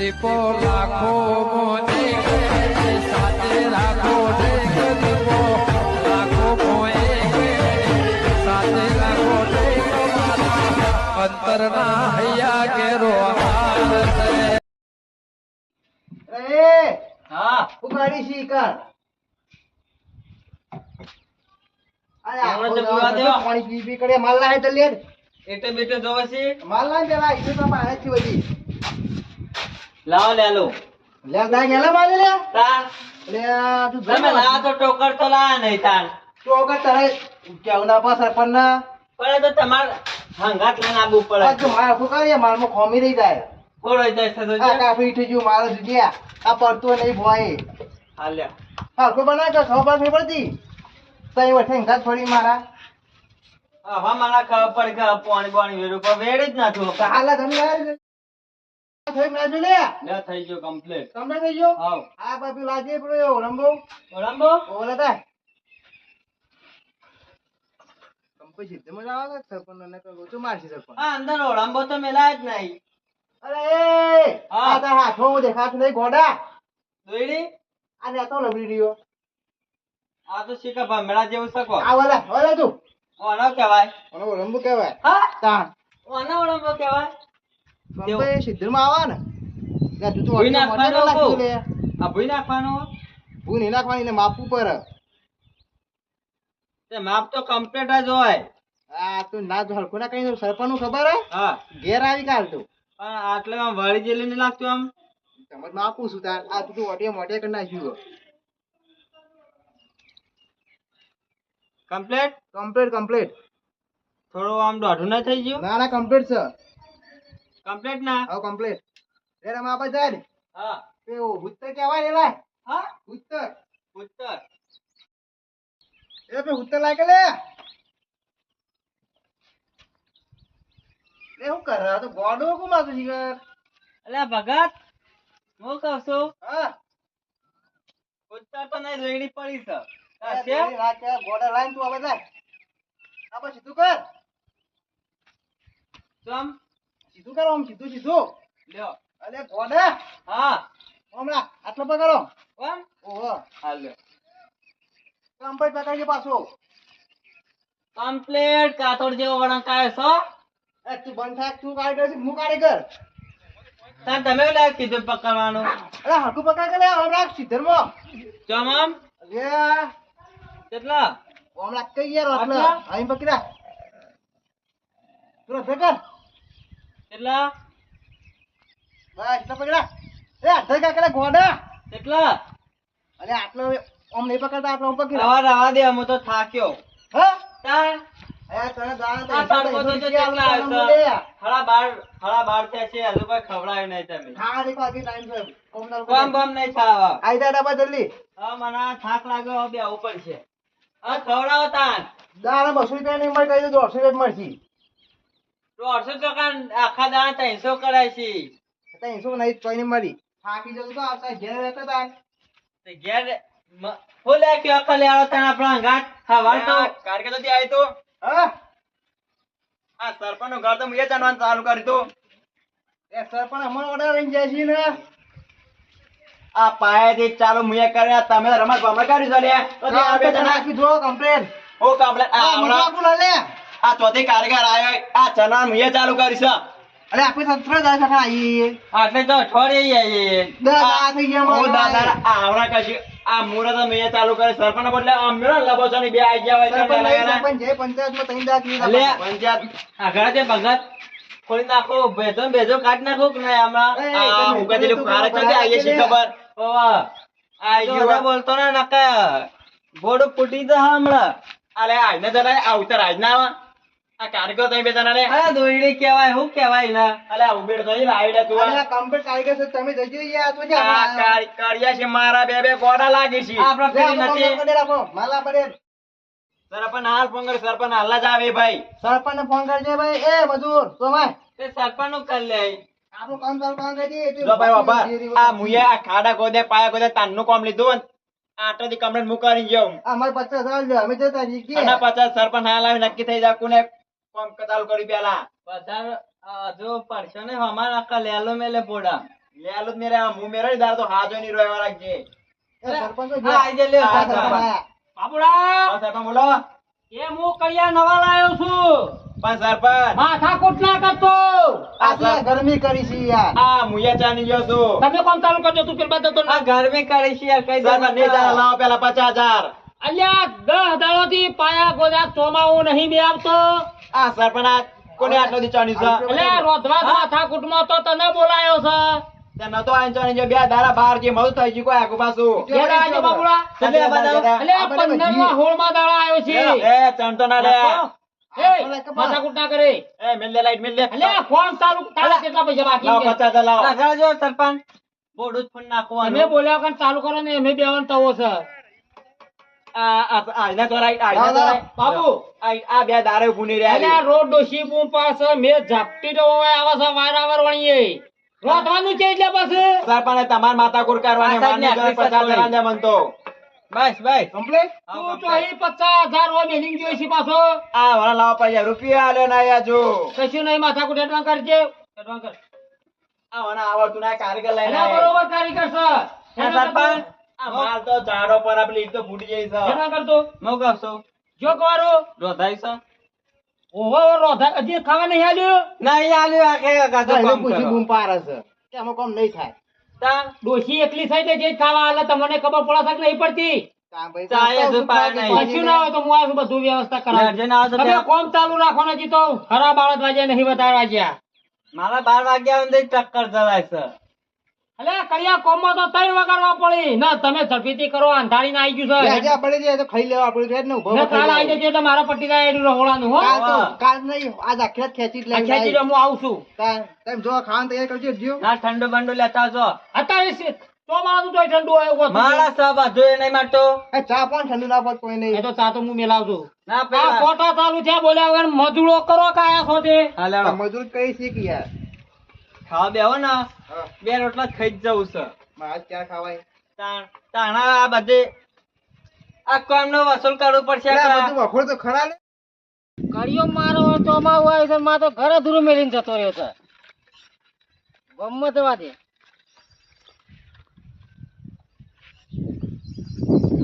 દીપો લાખો મોને સાથે રાખો દીપો લાખો મોએ સાથે રાખો અંતરના હૈયા કેરો અરે હા. ઉગાડી. પાણી પી પી માલ લાવે તો લે. એટલે બેટો જોવે છે. માલ લાવે પેલા તો બધી લાવો લેલો લે ના ગેલા મારે લે. તા. લે તું તમે લાવો તો ટોકર તો નહીં તાર તો અગર તારે કેવું ના પાસ સરપંચ ના પણ તો તમાર હંગાત લઈને આવવું પડે. આ જો માર મારમાં ખોમી રહી જાય. ખોળાઈ જાય આ કાફી જ્યું મારો જગ્યા આ પડતો નહીં ભોય. હાલ્યા હરખું બનાવ તો ખબર નહીં પડતી. તઈ વઠે ઘાત છોડી મારા. હા મને ખબર પડી કે પાણી પાણી વેરું વેડ જ નાખું તો હાલા તમે થઈ નાજો લે લે થઈ ગયો કમ્પ્લીટ તમને થઈ ગયો? હાવ. આ બાજુ લાગે પડ્યો રંબો. રંબો? ઓલા તા. કંપની સીધે મજા આવે સરપંચ ને કહો તો મારશે સરપંચ? આ અંદર ઓળંબો તો મેલાય જ નહીં. અરે એ હા. આ તારા હાથો દેખાતું નહીં ગોડા દોયડી? આ ને તો લવડી રહ્યો આ તો શીખા ભમરા જેવું આ વાલા વાલા તું. ઓનો કહેવાય. ઓનો રંબો કહેવાય. હા. તાણ. ઓનો ઓળંબો કહેવાય. કંપની સીધે માં ને લે તું તો ભૂઈ મોઢે મોઢે નાખવાનો નાખી બહુ. લે. આ ભૂઈ નાખવાનો? ભૂઈ નહીં નાખવાની ને માપવું પર તે માપ તો કમ્પ્લીટ જ હોય. આ તું ના જો હરખું ના કઈ સરપંચ ખબર હે હા. ઘેર આવી કાઢ તું. પણ આટલે આમ વળી જેલી નહીં લાગતું આમ? સમજમાં આપું છું તાર આ તું ઓટે કરી નાખ્યું કમ્પ્લીટ કમ્પ્લીટ કમ્પ્લીટ થોડું આમ દોઢું ના થઈ ગયું? ના ના કમ્પ્લીટ છે. કમ્પ્લીટ ના? હા કમ્પ્લીટ રે રમા આપણે જાય ને. હા. પેલું ઉત્તર કહેવાય રે ભાઈ હા? ઉત્તર. ઉત્તર. એ પે ઉત્તર લાગે લે. લે હું કર? તો ગોડો કો માતો જીગર અલ્યા ભગત હું કહું છું? હા. ઉત્તર તો નહીં રેડી પડી છે. આ આ ગોડા લાઈન તું આવે જાય. આપણે સીધું કર. ચમ? સીધું કરો આમ સીધું સીધું લ્યો. અલે ગોડે હા. હમણાં આટલો પકડો. કોણ? ઓહો. હા લ્યો. કમ્પ્લીટ પકડજે પાછો. કમ્પ્લેટ કાતોડ જેવો વળંકાયો છો? એ તું બંધ થાક તું કાઢે છે હું કાઢી કર. તાર તમે લે કીધું પકડવાનું? અરે હકુ પકડ કે લે હમણાં સીધરમાં ચમ આમ? અરે. કેટલા? હમણાં કઈ યાર આટલા? અહીં પકડા તું પકડ કેટલા? બસ એટલે પકડા. એ અડધા કાકડા ગોડા. કેટલા? અરે આટલો આમ નહીં પકડતા આટલો પકડી રવા રવા દે હું તો થાક્યો. હા? તા? એ તને દાણા આ તો કેટલા છે? હળા બાર હળા બાર થયા છે હજુ કોઈ ખવડાવ્યું નહીં તમે. હા દેખો આખી ટાઈમ છે. કોમનાલ કોમ બમ નહીં ખાવા. આઈ જા ડબ્બા જલ્દી. હવે મને થાક લાગ્યો હવે બેહવું પડશે હવે ખવડાવો તાન. દાણા બસો રૂપિયા કહી દો દોઢસો રૂપિયા મળશે. દોઢસો ટકા આખા દાણા ત્રણસો કરાય છે. ત્રણસો નહીં કોઈ મળી થાકી જતું તો આવતા ઘેર રહેતા હતા ઘેર મ- ફૂલ એક આવો તાન આપણા અંગાત હવાર તો. કારકે તો ત્યાં તો. હા. આ સરપંચનું ઘર તો મુએ જાણવાનું ચાલુ કરી તું. એ સર પણ હમણાં ઓર્ડર લઈને જાય છે ને. આ પાયાથી ચાલુ મુએ કર્યા તમે રમત ભમર કરી છે લે તો તે આ બે જણા નાખી દો કમ્પ્લેન હું કમ્પ્લેન આ આ હમણાં લે. આ ચોથી કારીગર આવ્યો. આ ચના મુએ ચાલુ કરીશ અરે આપણે સત્ર જાય સખા આઈ આટલે તો અઠવાડિયે આવીએ. દાદા આ થઈ ગયા મો દાદા આ હમણાં કશું આ મુરત મેં ચાલુ કરે સરપંચ બદલે મેળો લબોસો ની બે આઈ ગયા હોય સરપંચ જે પંચાયતમાં દાંત લીધા લે. પંચાયત આગળ તે ભગત. ખોલી નાખો ભેજો ને ભેજો કાઢી નાખો કે નહીં આમાં? આ હું કદી ખારે છે ચોથી આવીએ ખબર. ઓવા આ જો બોલતો ને નકા ગોડું ફૂટી જશે હમણાં. અલે આજને જરા આ આજ ના આવા. આ કારગો તમે બે હા દોયડી કહેવાય શું કહેવાય ને. અલે આ ઉભેડ થઈ લાઈડે તું અરે કમ્પ્લીટ કારીગર છે તમે જજો યાર તો જા આ કારી- કારિયા છે મારા બે બે ગોડા લાગી છે. આપણા લે, નથી. ફોન કરી રાખો માલા પડે સરપંચ હાલ ફોન કરી સરપંચ હાલ જ આવે ભાઈ. સરપંચ ફોન કરજે ભાઈ. એ મજૂર સોમાય. તે સરપંચનું કરી લે. આપણું કામ ચાલુ કામ કરી દે જો ભાઈ બાબા આ આ ખાડા ખોદે પાયા ખોદે તાનનું કામ લીધું ને આટોથી કમ્પ્લેન હું ગયો જાઉં અમારે પચાસ લે અમે જતા રહીએ. અને પચાસ સરપંચ હાલ આવે નક્કી થઈ જાય કોને કામ કરી પેલા. બધા જો પડશે ને અમાર આખા લેલો મેલે પોડા. લેલો મેરે આ મું મેરે દાર તો હાજો ની રોયવા લાગજે. સરપંચ હા, આઈ જા સરપંચ. હા, સરપંચ બોલો. એ હું કડિયા નવા લાયો છું? પણ સરપંચ. માથાકૂટ ના કરતો. આ ગરમી કરી છે યાર. આ મુયા ચાની ગયો છું. તમે કોણ ચાલુ કરજો તું પેલા તો આ ગરમી કરી છે યાર કઈ સરપંચ નહીં ચાલે, લાવો પેલા પચાસ હજાર. અલ્યા દસ દાડો થી પાયા ગોદા ચોમાવું નહીં બે આવતો. આ સરપંચ કોને આટલો દી છે? એટલે રોધવા માથાકૂટમાં તો તને બોલાયો છે. તે નતો આઈને ચાની બે દાડા બહાર જે મઉ થઈ ગયું કોઈ આગુ પાછું? ઘેર આવજો બાબુડા? ચાલે, ચાલે, ચાલે. એટલે પંદરમાં હોળમાં દાડા આવ્યો છે. એ ચણતો ના રે એ માથાકૂટ ના કરે. ચાલુ ને એમે બેવન તવો છે. તમાર માથા કુર કરવાની બસ બસ. કમ્પ્લીટ? તું તો અહીં પચાસ હજાર હોય છે પાછો. આ લાવો રૂપિયા આલે ના જો. કશું નહીં માથા કુટ એડવાન્સ કરજે. એડવાન્સ કર. આ આવડતું ના કારીગર લઈને બરોબર કારીગર સર. સરપંચ. આ માલ તો ઝાડો પર આપેલી તો ફૂટી જાય છે. એડવાન્સ કરતો? હું કહું છું. જો કવારો? રોધાઈ છે? ઓહો રોધા હજી ખાવા નહીં આલ્યું? નહીં આલ્યું આખે ગાધો કામ કરો. બૂમ પાડે છે. કે આમાં કોમ નહીં થાય. તાણ ડોશી એકલી થઈ જે ખાવા આલે તમને ખબર પડે છે નહીં પડતી. કશું ના હોય તો હું બધું વ્યવસ્થા કરાવું. કોમ ચાલુ રાખો ને તો? ખરાબ બાળક વાગ્યા નહીં વધારે વાગ્યા. મારા બાર વાગ્યા ટક્કર ચલાય છે. એટલે કડિયા કોમમાં તો તઈ વગાડવા પડી. ના તમે સફીતી કરો અંધારી ના આવી લે, આજે ગયું છે આપણે જે તો ખાઈ લેવા આપણે રેડ ને ઊભો ને કાલ આવી. જજો એટલે મારા પટ્ટી થાય એટલું રહોળાનું હો. કાલ તો કાલ નહીં આજ આખી રાત ખેંચી જ ખેંચી. હું આવું છું. તેમ તમે જો ખાવાનું તૈયાર કરજો જીઓ ના ઠંડો બંડો લેતા આવજો. અત્યારે તો મારું તો ઠંડુ હોય એવું મારા સાબા જોઈએ નહીં મારતો એ ચા પણ ઠંડુ ના પડ કોઈ એ નહીં તો ચા તો હું મેલાવજો ના આ પેલા કોટા ચાલુ છે બોલ્યા વગર મજૂરો કરો કાયા છો તે હાલે મજૂર કઈ છે યાર? ખાવા બેહો ને. બે રોટલા ખાઈ જ જવું છે. મારે ક્યાં ખાવાય? તાણા આ બધે આ કામનો વસૂલ કરવું પડશે બધું વખોડ તો ખરા લે કડિયો મારો ચોમાવું આવ્યો છે માં તો ઘરે ધૂરું મેલીને જતો રહ્યો છે. ગમત વાદે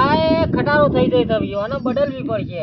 આ એ ખટારો થઈ જાય તવ્યો અને બદલવી પડશે.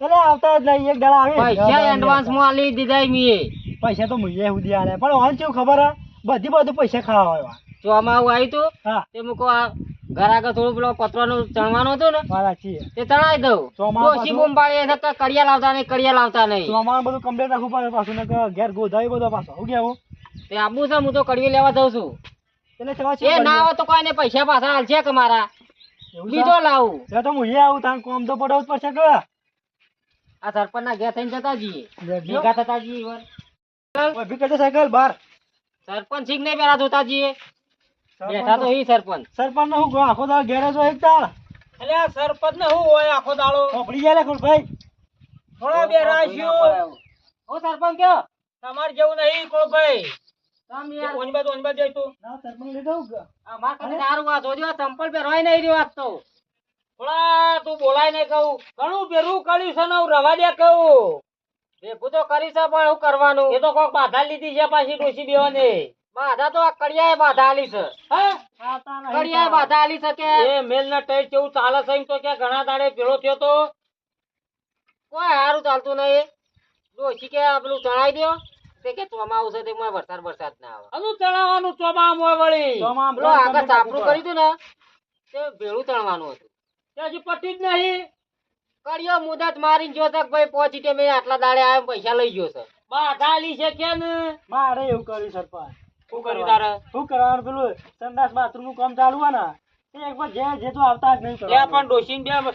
એટલે આવતા જ નહીં એક દાડા આવે. પૈસા એડવાન્સમાં આલી દીધા મીએ પૈસા તો મુએ સુધી આલે. પણ ઓન કેવું ખબર હે? બધી બધું પૈસા ખાવા હોય વાન. ચોમાવું આવ્યું તું હા. તે મૂકો આ ઘર આગળ થોડું પેલો પતરાનું ચણવાનું હતું ને તે ચણાઈ દઉં. ડોશી બૂમ પાડી કડિયા લાવતા નહીં કડિયા લાવતા નહીં. ચોમામાં બધું કમ્પ્લેટ રાખવું પડે પાછું ને ઘેર ગોધાવી બધો પાછો. હું કેવું તે આબુ છે હું તો કડિયો લેવા જઉં છું. એ ના હોય તો કોઈ પૈસા પાછા હાલશે કે મારા. બીજો લાવું. તો મુએ આવું તાર કોમ તો પડવું જ પડશે કે. આ સરપંચ ના ઘેર થઈને જતા જઈએ. ભેગા થતા જઈએ. કરજો સાયકલ? બાર. સરપંચ છીક નહીં પેલા જોતા જઈએ. બેઠા તો ઈ સરપંચ. સરપંચ નો હું આખો દાળ ઘેરે જો એક દાળ એટલે આ સરપંચ ને હું હોય આખો દાળો ખોપડી જાય લે ભાઈ થોડો બે રાખ્યો ઓ સરપંચ કયો? તમારે જેવું નહીં કોઈ ભાઈ ઓની બાજુ ઓની બાજુ જાય તું. ના સરપંચ લઈ આ માર પાસે દારૂ જોજો આ ચંપલ પહેરવાય નહીં રહ્યો તો. થોડા તું બોલાય ને કહું. ઘણું ભેરું કર્યું છે ને હું રવા દે કહું. ભેગું તો કરી છે પણ શું કરવાનું. એ તો કોક બાધા લીધી છે પાછી ડોસી બેવાની. બાધા તો આ કડિયાએ બાધા આલી છે. હે? કડિયાએ બાધા આલી છે કે? એ મેલ ના ટેસ્ટ કેવું ચાલે છે એમ તો કે ઘણા દાડે ભેળો થયો તો? કોઈ સારું ચાલતું નહીં. ડોસી કે આ પેલું ચણાઈ દો કે ચોમાવું છે તે મોય વરસાદ વરસાદ ના આવે. અનું ચણાવાનું ચોમા હોય વળી. ચોમામાં આગળ રાખવું કર્યું હતું ને. તે ભેળું ચણવાનું હતું. હજી પટ્ટી જ નહીં. કર્યો મુદત મારી જો તક ભાઈ પહોંચી કે મેં આટલા દાડે આવ્યો પૈસા લઈ ગયો છે. બાધાલી છે કે ને? મારે એવું કર્યું સરપંચ. શું કર્યું તારે? શું કરવાનું પેલું સંદાસ બાથરૂમનું કામ ચાલુ હોય ને એક વાર જે જે તો આવતા જ નહીં લે પણ ડોશીને બે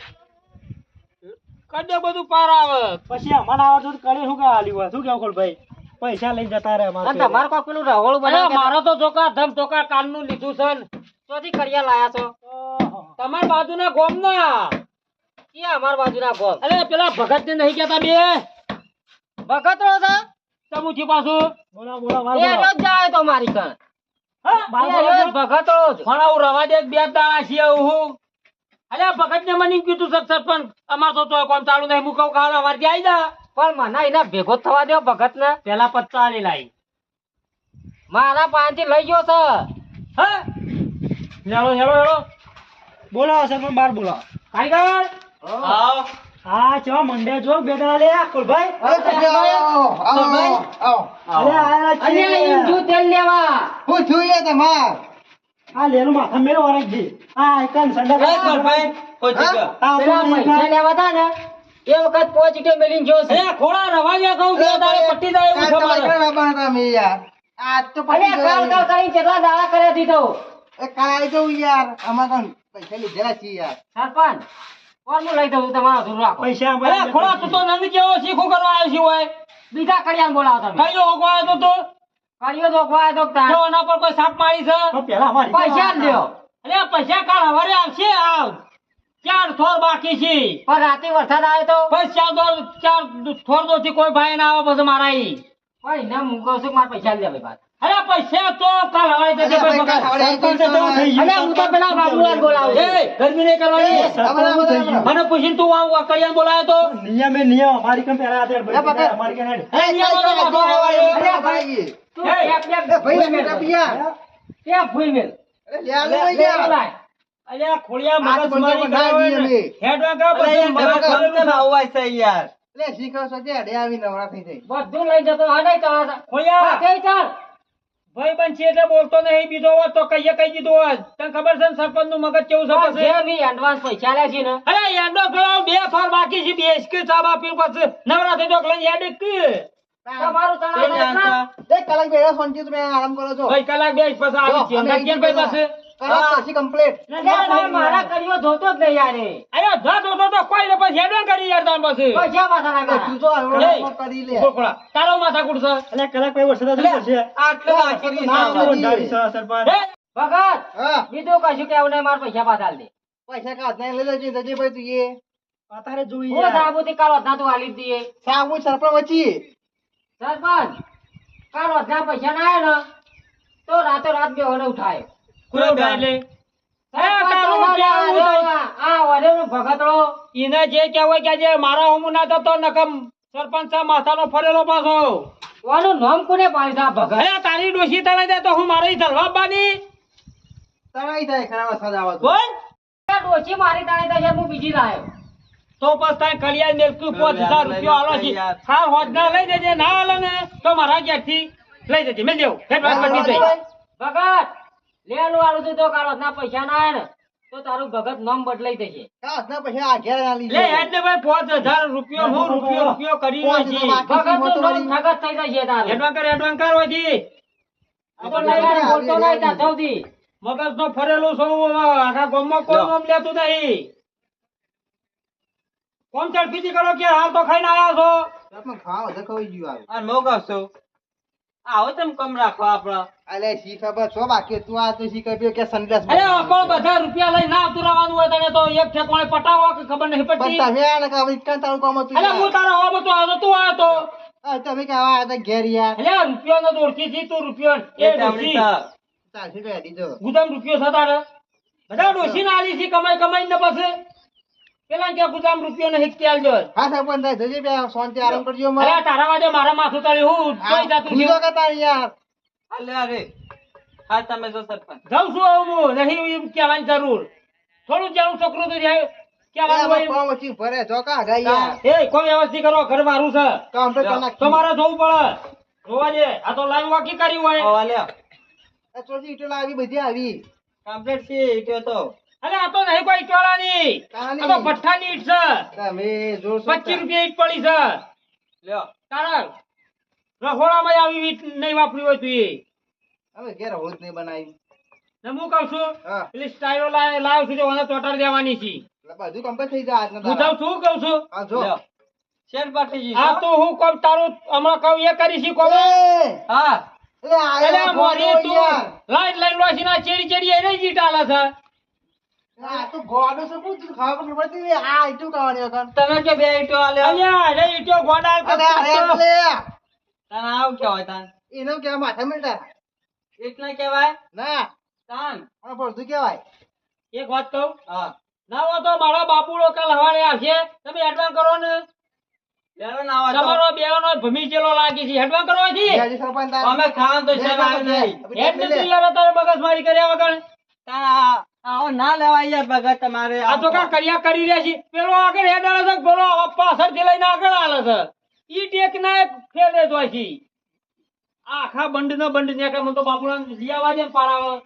કદે બધું પાર આવે. પછી અમારા આવડતું તો કરી શું કે હાલ્યું હોય? શું કેવું ખોલ ભાઈ? પૈસા લઈ જતા રહે અમારે તમારે કોઈ પેલું રહોળું બનાવે મારો તો ધોકા ધમ ચોકા કાલનું લીધું છે ને. ચોથી કડિયા લાયા છો? તમાર બાજુના ગોમના? ક્યાં અમાર બાજુના ગોમ. અરે પેલા ભગત ને નહીં કેતા બે. ભગત રો છે? તમુથી પાછું? બોલા બોલા વાર એ રોજ જાય તો મારી કણ રોજ? ભગત રો જ પણ આવું રવા દે બે દાડા છીએ હું? અલે ભગત ને મને કીધું સરપંચ અમાર તો કોમ ચાલુ નહીં. કાલ અમાર ત્યાં જા. પણ મને એના ભેગો થવા દો ભગત ને પેલા પત્તા આલી લાવી મારા પાંચથી લઈ ગયો છે હા? હેલો હેલો હેલો બોલાવો સરપંચ બાર બોલાવો. કારીગર? આવો. હા ચો મંડે જો બેટા લે કુલભાઈ. અરે સભ્ય, આવો, આવો, આવો. અરે આયા છે તેલ લેવા. હું જોઈએ તમાર આ લેલું માથા મેરો વરખ દી આ એકન સંડા કુલભાઈ, પહોંચી ગયો. આ પેલા બોલી પૈસા લેવા તા ને એ વખત પોચ કે મેલીન જો છે. અરે ખોળા રવા કહું કે તારે પટ્ટી જાય એવું તમારે તમે યાર. આ તો અરે કાલ કાલ ગયું. કરીને કેટલા દાડા કર્યા દીધો એ કાલ આવી જવું યાર આમાં કોણ પૈસા લીધેલા છીએ યાર. સરપંચ કોણ લઈ દઉં તમારા ધૂળ રાખો? પૈસા અરે ખોળા તું તો નંદ જેવો. શીખું કરવા આવ્યો છે ઓય બીજા કડિયાને બોલાવો તમે. કયો હોગવાયો તો? કડિયો દોખવાય તો તાણ. તો એના પર કોઈ સાપ મારી છે? પેલા અમારી પૈસા લ્યો અરે પૈસા કાલ હવારે આવશે આવ. ચાર થોર બાકી છે. પણ રાતે વરસાદ આવે તો? બસ ચાર દો ચાર થોર દો કોઈ ભાઈ ના આવે પછી મારા ઈ. ભાઈ ના હું કહું છું કે મારે પૈસા લેવા ભાઈ. અરે પૈસા તો કાલ હવારે દેજે અરે ભાઈ ભાઈ, કાલ પગાર. હવારે આવી સરપંચ જવું તો થઈ અરે હું તો પેલા બાબુલાલ બોલાવું એ ગરમી નહીં કરવાની. સરપંચ થઈ ગયું. મને પૂછીને તું આવું કરિયાન બોલાયો તો? નિયમ એ નિયમ. અમારી કમ પેલા હાથે એ અમારી કમ હેડ. એ નિયમો તો અરે ભાઈ. તું એ, ટેપ ટેપ ભાઈ ભૂઈ પિયા ટેપ ભૂઈ મેલ. લે આલો યાર અલ્યા ખોડિયા મગજ મારી કરાવે બનાવી ને. અમે. હેડવા કા પછી એ મગજ ડબકા ખોલેલું છે. યાર. લે શીખો છો તે અડે આવી નવરા થઈ જાય. બધું લઈ જતો હડે ચાલ ખોડિયા કઈ ચાલ? ભાઈ બન છે એટલે બોલતો નહીં બીજો હોત તો કહીએ કહી દીધું હોત. તને ખબર છે ને સરપંચનું મગજ કેવું છે પછી? બી એડવાન્સ પૈસા લે છે ને. અરે યાડો પેલો બે ફર બાકી છે બે સ્કી સાબ આપી પછી નવરા થઈ તો લઈ યાડ કે તમારું તણાવ. એક કલાક બેઠા શાંતિ તમે આરામ કરો છો. ભાઈ કલાક બે પછી આવી છે કેમ ભાઈ પાસે કલાક પછી કમ્પ્લીટ મારા કર્યો ધોતો જ નહીં યાર એ. અરે તો તો કોઈ ને પછી હેડવા કરી યાર તાર પછી. પૈસા પાછા ના તું તો કરી લે. તારો માથા કલાક. આટલું ના, સાહેબ. ના. બંધારી છે સરપંચ ભગત બીજું કશું કેવું નહીં મારા પૈસા પાછા દે. પૈસા કાઢ ને લઈ લેજે જજે ભાઈ તું એ. અત્યારે જોઈએ હું સાબુથી કાલ વધના તું આલી જ સાબુ સરપણ વચ્ચી. સરપંચ કાલ વધના પૈસા ના આયા ને તો રાતો રાત બે વડે ઉઠાય. કોઈ ઉઠાય એટલે સરપંચ તારું તમારે કેવું આ છે? આ વડેનો ભગતડો એને જે કહેવાય કે જે મારા હોમું ના થતો નકમ સરપંચ માથાનો ફરેલો પાછો. વાનું નામ કોને પાડી છે ભગત? અરે તારી ડોશી તળાઈ જાય તો હું મારી ધરવા બાની તણાઈ જાય ખરાવા આવે તો બોલ. ડોશી મારી તાણી તો હું બીજી લાયો. તો પછી તાય કલિયા મેલકું પાંચ હજાર રૂપિયા આલો છે. હા હોજના લઈ જજે ના આલે ને તો મારા ઘેરથી લઈ જજે. મેલ દેવ. હેડ વાત પતી જઈ ભગત લેલું આલું તું તો કાળો ના પૈસા ના આયા ને. તો તારું ભગત નામ બદલાઈ જશે. પછી આ ઘેર લે લીધે ભાઈ પાંચ હજાર રૂપિયો હું રૂપિયો રૂપિયો કરી પાંચ છે હજાર બાકી. ભગતનું નામ ઠગત થઈ જશે તારું. એડવાન કર એડવાન કર હોજી. આ લઈ બોલતો નહીં ત્યાં સૌથી. મગજ નો ફરેલું છું આખા ગામમાં કોઈ નામ લેતું નહીં? કોમ ચડપીથી કરો કે હાલ તો ખાઈને આવ્યા છો? ખાવા ખવાઈ ગયું છું આવો તેમ કમ રાખો આપડે. અલે શી ખબર છો બાકી? તું આ તો શી ખબર કે સંદેશ અરે આપણ બધા રૂપિયા લઈ ના આવતું રહેવાનું હોય તને તો એક ઠેકોણે પટાવો કે ખબર નહીં પણ પડતી. તમે આ ને કે હવે કાં તારું કામ હતું અરે હું તારા હોવા તો આવ્યો તું આ તો આ તમે કે આવા હતા ઘેર યાર. અરે રૂપિયો નો દોડતી છી તું રૂપિયો એ ડોસી ડોશી. ટામણી ચાલશે તો ગુદામ રૂપિયો છે તારે? બધા ડોસી ના આલી છે કમાઈ કમાઈ ને પછી. પેલા કે ગુદામ રૂપિયો ને હિચકી આલજો હા સરપંચ થાય. જજે બે શાંતિ આરામ કરજો મારા તારા વાજે મારા માથું તાળી હું કોઈ જાતું છે કે યાર. અલે અરે હા તમે જો સરપંચ. જાઉં છું આવું નહીં એમ કહેવાની જરૂર. થોડું જાણું છોકરું તો જાય કહેવાનું આમાં હોય કોમ વચ્ચે ભરે. જો ગઈ એ કોઈ વ્યવસ્થિત કરો. ઘર મારું છે. કામ તો કરી નાખ. તમારે જોવું પડે. જોવા દે. આ તો લાઈન વાકી કરી હોય. આવા બધી આવી. કમ્પ્લીટ છે ઈટ્યો તો. અરે આ તો નહીં કોઈ ચોળાની આ તો ભઠ્ઠાની ઈટ છે. તમે જોશો પચીસ રૂપિયા ઈટ પડી છે. લ્યો. તારા રખોડામાં આવી ઈટ નહીં વાપરી હોય તું એ. હવે ઘેર હોત નહીં બનાવી. ને હું કહું છું એટલે સ્ટાઈલો લાવ્યો છું જો મને ચોટાડ દેવાની છે. એટલે બધું કમ્પ્લીટ થઈ જાય આજના હું. છું કહું છું. હા જો. શેર પાટીજી આ તો હું કહું તારું હમણાં કહું એ કરી ઈ કોમ? હા. એટલે આ મોરી તું. લાઈટ લાઈટ લોસી ના ચેડી ચેડી એ રહી જીટાલા છે. તમે કે બે ઈંટો આલ્યો? ઈટો ગોડાલ અને આ રે કરતો એટલે તને આવું કહેવાય તાન? એનું કહેવાય માથા મિલતા. એટલે કહેવાય? ના, તાન આ ભળતું કહેવાય. એક વાત કહું? હા. ના હો તો મારો બાપુડો કાલ હવારે આવશે. તમે એડવાન્સ કરો ને. તમારો બેવાનો ભમી ચેલો લાગી છે. એડવાન્સ કરો છે અમે ખાવાનું તો શેઠ નહીં. હેડ ને યાર તારે મગજમારી કર્યા વગર. આ- આવો ના લેવાય યાર ભગત તમારે. આ તો કા કર્યા કરી રહ્યા છે? પેલો આગળ હેડ આલે છે પેલો પાછળથી લઈને આગળ આલે છે. ઈ ટેક ના ફેર દેતો છે. આખા બંડ ના બંડ ને મને તો બાપુ લઈ આવવા દે પારાવા